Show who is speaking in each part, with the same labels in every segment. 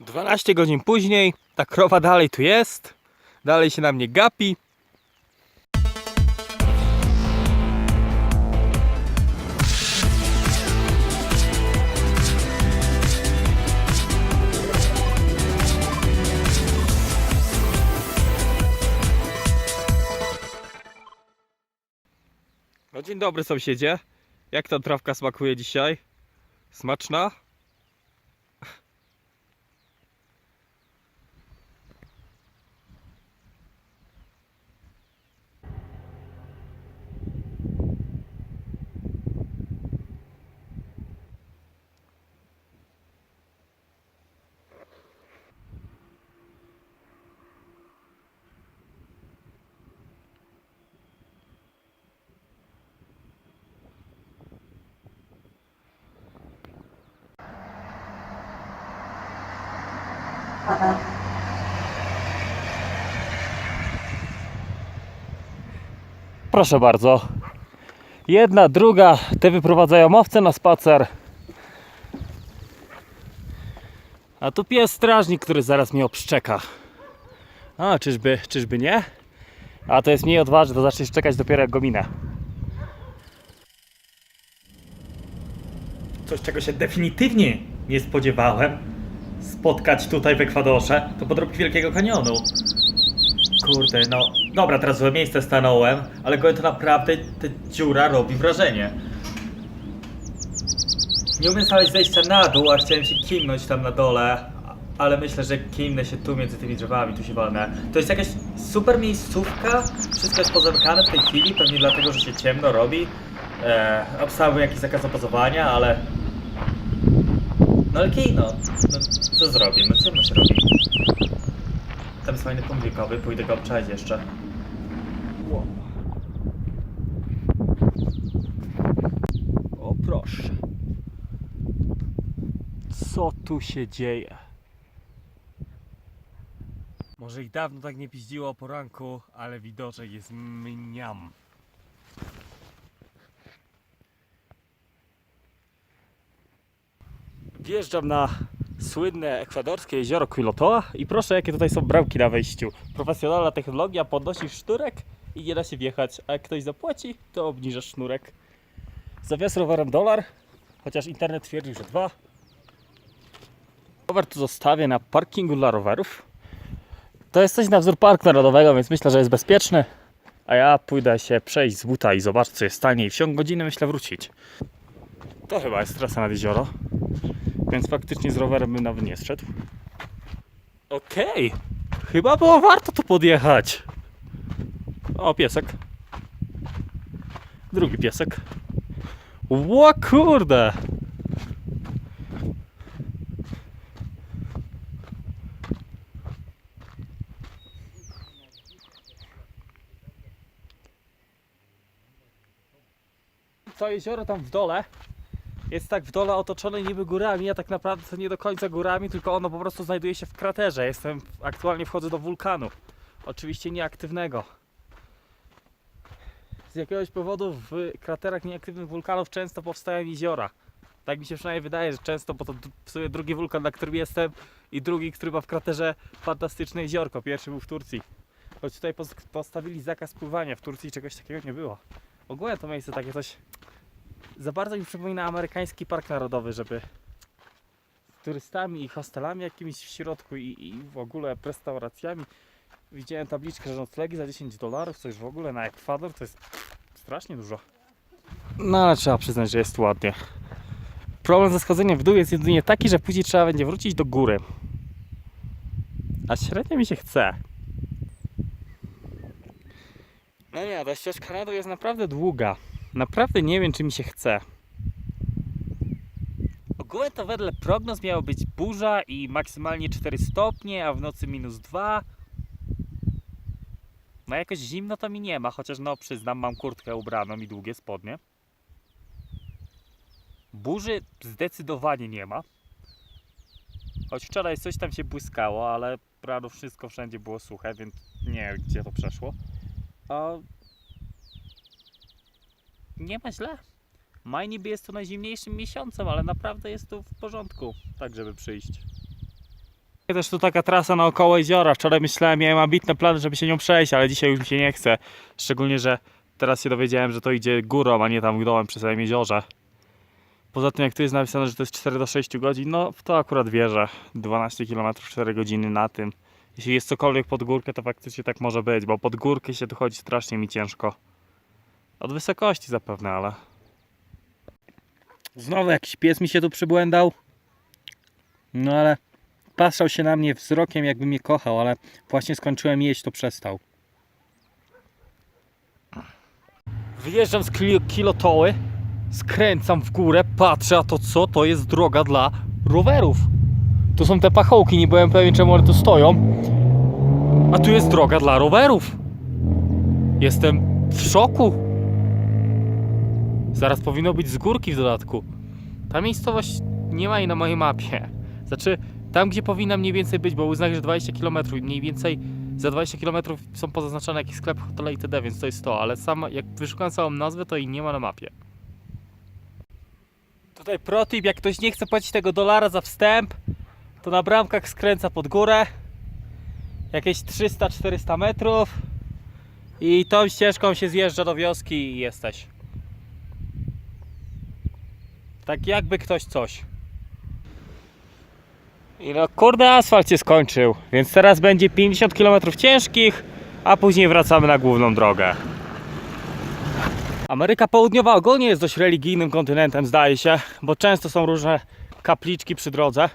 Speaker 1: 12 godzin później, ta krowa dalej tu jest, dalej się na mnie gapi. No dzień dobry sąsiedzie. Jak ta trawka smakuje dzisiaj? Smaczna? Proszę bardzo. Jedna, druga, te wyprowadzają owce na spacer. A tu pies strażnik, który zaraz mnie obszczeka. A, czyżby, czyżby nie? A to jest mniej odważny, to zacznie szczekać dopiero jak go minę. Coś, czego się definitywnie nie spodziewałem spotkać tutaj w Ekwadorze, to podróbki Wielkiego Kanionu. Kurde, no. Dobra, teraz złe miejsce stanąłem, ale gołem to naprawdę ta dziura robi wrażenie. Nie umiem znaleźć zejścia na dół, a chciałem się kimnąć tam na dole, ale myślę, że kimnę się tu między tymi drzewami, tu się walnę. To jest jakaś super miejscówka, wszystko jest pozamykane w tej chwili, pewnie dlatego, że się ciemno robi. E, obstawiam jakiś zakaz opazowania, ale... No ale kij, no. Co zrobię? No ciemno się robi. Tam jest fajny punkt pójdę go obczaić jeszcze. O proszę. Co tu się dzieje? Może i dawno tak nie piździło o poranku, ale widoczek jest mniam. Wjeżdżam na słynne ekwadorskie jezioro Quilotoa i proszę jakie tutaj są bramki na wejściu. Profesjonalna technologia, podnosisz sznurek i nie da się wjechać, a jak ktoś zapłaci, to obniżasz sznurek. Za wjazd rowerem dolar, chociaż internet twierdził, że dwa. Rower tu zostawię na parkingu dla rowerów. To jest coś na wzór parku narodowego, więc myślę, że jest bezpieczny. A ja pójdę się przejść z buta i zobaczyć co jest taniej. W ciągu godziny myślę wrócić. To chyba jest trasa nad jezioro. Więc faktycznie z rowerem bym nawet nie zszedł. Okej, chyba było warto tu podjechać. O, piesek. Drugi piesek. Ło kurde! To jezioro tam w dole jest tak w dole otoczone niby górami, a tak naprawdę nie do końca górami, tylko ono po prostu znajduje się w kraterze. Jestem, aktualnie wchodzę do wulkanu. Oczywiście nieaktywnego. Z jakiegoś powodu w kraterach nieaktywnych wulkanów często powstają jeziora. Tak mi się przynajmniej wydaje, że często, bo to w sumie drugi wulkan, na którym jestem i drugi, który ma w kraterze fantastyczne jeziorko. Pierwszy był w Turcji. Choć tutaj pos- postawili zakaz pływania, w Turcji czegoś takiego nie było. Ogólnie to miejsce takie coś za bardzo mi przypomina amerykański park narodowy, żeby turystami i hostelami jakimiś w środku i, i w ogóle restauracjami. Widziałem tabliczkę, że noclegi za 10 dolarów, coś w ogóle na Ekwador, to jest strasznie dużo. No ale trzeba przyznać, że jest ładnie. Problem ze schodzeniem w dół jest jedynie taki, że później trzeba będzie wrócić do góry. A średnio mi się chce. No nie, ta ścieżka na dół jest naprawdę długa. Naprawdę nie wiem, czy mi się chce. Ogólnie to wedle prognoz miało być burza i maksymalnie 4 stopnie, a w nocy minus 2. No jakoś zimno to mi nie ma, chociaż no przyznam, mam kurtkę ubraną i długie spodnie. Burzy zdecydowanie nie ma. Choć wczoraj coś tam się błyskało, ale rano wszystko wszędzie było suche, więc nie wiem gdzie to przeszło. A nie ma źle. Maj niby jest to najzimniejszym miesiącem, ale naprawdę jest tu w porządku, tak żeby przyjść. Też tu taka trasa naokoło jeziora. Wczoraj myślałem, miałem ambitne plany, żeby się nią przejść, ale dzisiaj już mi się nie chce. Szczególnie, że teraz się dowiedziałem, że to idzie górą, a nie tam dołem przy samym jeziorze. Poza tym, jak tu jest napisane, że to jest 4 do 6 godzin, no w to akurat wierzę. 12 km 4 godziny na tym. Jeśli jest cokolwiek pod górkę, to faktycznie tak może być, bo pod górkę się tu chodzi strasznie mi ciężko. Od wysokości zapewne, ale... Znowu jakiś pies mi się tu przybłędał. No ale patrzał się na mnie wzrokiem, jakby mnie kochał, ale właśnie skończyłem jeść, to przestał. Wyjeżdżam z kil- kilotoły, skręcam w górę, patrzę, a to co? To jest droga dla rowerów. Tu są te pachołki, nie byłem pewien czemu one tu stoją. A tu jest droga dla rowerów. Jestem w szoku. Zaraz powinno być z górki w dodatku. Ta miejscowość nie ma jej na mojej mapie. Znaczy, tam gdzie powinna mniej więcej być, bo uznać, że 20 km i mniej więcej za 20 km są pozaznaczone jakieś sklepy, hotele itd., więc to jest to, ale sama, jak wyszukam całą nazwę, to jej nie ma na mapie. Tutaj protip, jak ktoś nie chce płacić tego dolara za wstęp, to na bramkach skręca pod górę, jakieś 300-400 metrów i tą ścieżką się zjeżdża do wioski i jesteś. Tak jakby ktoś coś. I no kurde asfalt się skończył, więc teraz będzie 50 km ciężkich, a później wracamy na główną drogę. Ameryka Południowa ogólnie jest dość religijnym kontynentem zdaje się, bo często są różne kapliczki przy drodze.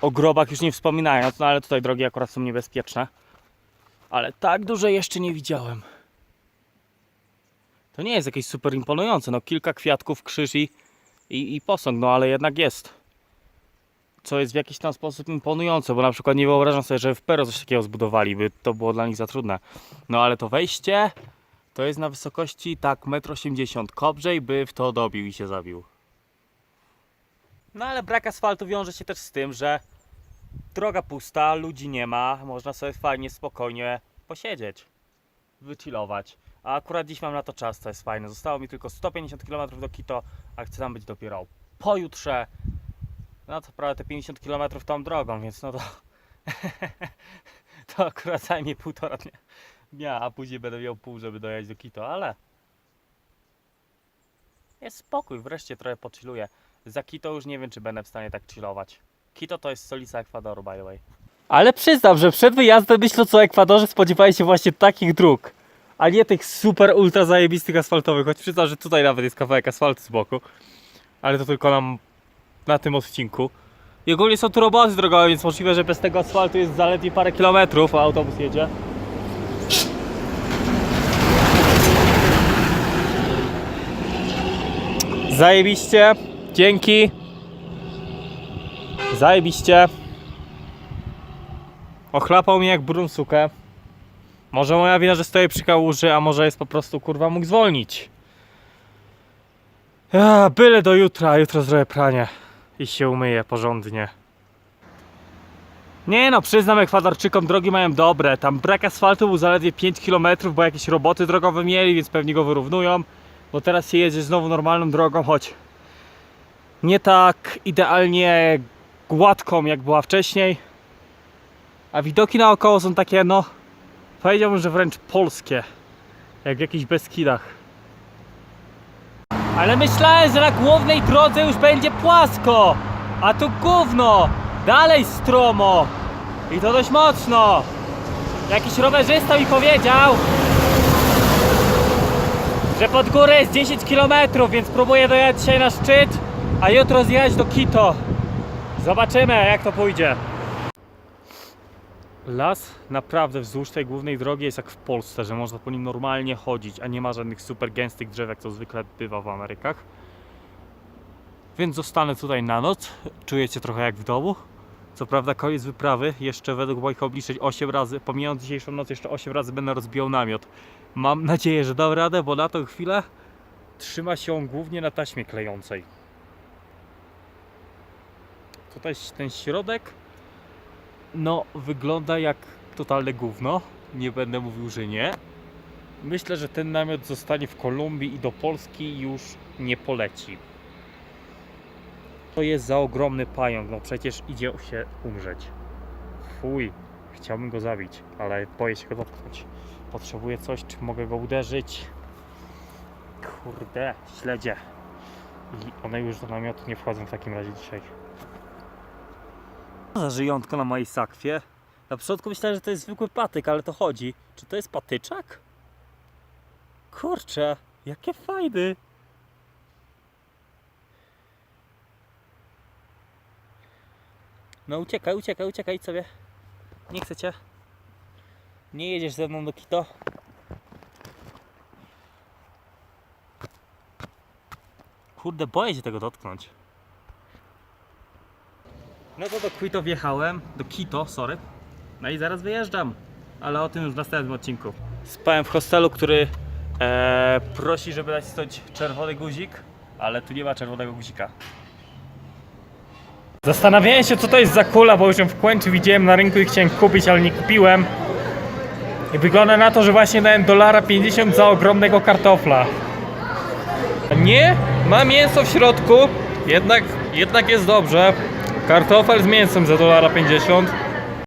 Speaker 1: O grobach już nie wspominając, no ale tutaj drogi akurat są niebezpieczne. Ale tak duże jeszcze nie widziałem. To nie jest jakieś super imponujące, no kilka kwiatków, krzyż i, i, i posąg, no ale jednak jest co jest w jakiś tam sposób imponujące, bo na przykład nie wyobrażam sobie, że w Peru coś takiego zbudowali, by to było dla nich za trudne. No ale to wejście to jest na wysokości tak 1,80 m. Kobrzej by w to dobił i się zabił. No ale brak asfaltu wiąże się też z tym, że droga pusta, ludzi nie ma, można sobie fajnie, spokojnie posiedzieć, wychillować. A akurat dziś mam na to czas, to jest fajne. Zostało mi tylko 150 km do Quito, a chcę tam być dopiero pojutrze. No to prawie te 50 km tą drogą, więc no to to akurat zajmie półtora dnia, dnia, a później będę miał pół, żeby dojechać do Quito, ale jest spokój, wreszcie trochę pochilluję. Za Quito już nie wiem, czy będę w stanie tak chillować. Quito to jest stolica Ekwadoru, by the way. Ale przyznam, że przed wyjazdem myśląc o Ekwadorze spodziewałem się właśnie takich dróg, a nie tych super ultra zajebistych asfaltowych, choć przyznam, że tutaj nawet jest kawałek asfaltu z boku. Ale to tylko nam na tym odcinku. I ogólnie są tu roboty drogowe, więc możliwe, że bez tego asfaltu jest zaledwie parę kilometrów, a autobus jedzie. Zajebiście, dzięki. Zajebiście. Ochlapał mnie jak brunsukę. Może moja wina, że stoję przy kałuży, a może jest po prostu kurwa mógł zwolnić. Byle do jutra, jutro zrobię pranie i się umyję porządnie. Nie no, przyznam Ekwadorczykom drogi mają dobre. Tam brak asfaltu był zaledwie 5 km, bo jakieś roboty drogowe mieli, więc pewnie go wyrównują. Bo teraz się jedzie znowu normalną drogą, choć nie tak idealnie gładką jak była wcześniej. A widoki naokoło są takie, no, powiedziałbym, że wręcz polskie. Jak w jakichś Beskidach. Ale myślałem, że na głównej drodze już będzie płasko, a tu gówno, dalej stromo i to dość mocno. Jakiś rowerzysta mi powiedział, że pod górę jest 10 km, więc próbuję dojechać dzisiaj na szczyt, a jutro zjechać do Quito. Zobaczymy jak to pójdzie. Las naprawdę wzdłuż tej głównej drogi jest jak w Polsce, że można po nim normalnie chodzić, a nie ma żadnych super gęstych drzew, jak to zwykle bywa w Amerykach. Więc zostanę tutaj na noc. Czuję się trochę jak w domu. Co prawda koniec wyprawy, jeszcze według moich obliczeń 8 razy, pomijając dzisiejszą noc, jeszcze 8 razy będę rozbijał namiot. Mam nadzieję, że dam radę, bo na tą chwilę trzyma się on głównie na taśmie klejącej. Tutaj ten środek no, wygląda jak totalne gówno. Nie będę mówił, że nie. Myślę, że ten namiot zostanie w Kolumbii i do Polski już nie poleci. To jest za ogromny pająk, no przecież idzie się umrzeć. Chuj, chciałbym go zabić, ale boję się go dotknąć. Potrzebuję coś, czym mogę go uderzyć. Kurde, śledzie. I one już do namiotu nie wchodzą w takim razie dzisiaj. Za żyjątko na mojej sakwie? Na początku myślałem, że to jest zwykły patyk, ale to chodzi. Czy to jest patyczak? Kurczę, jakie fajny. No uciekaj, uciekaj, uciekaj sobie. Nie chcę cię. Nie jedziesz ze mną do Kito. Kurde, boję się tego dotknąć. No to do Quito wjechałem, do Kito, sorry. No i zaraz wyjeżdżam, ale o tym już w następnym odcinku. Spałem w hostelu, który e, prosi, żeby dać stąd czerwony guzik, ale tu nie ma czerwonego guzika. Zastanawiałem się, co to jest za kula, bo już ją w końcu widziałem na rynku i chciałem kupić, ale nie kupiłem. I wygląda na to, że właśnie dałem dolara 50 za ogromnego kartofla. Nie, ma mięso w środku, jednak, jednak jest dobrze. Kartofel z mięsem za dolara 50.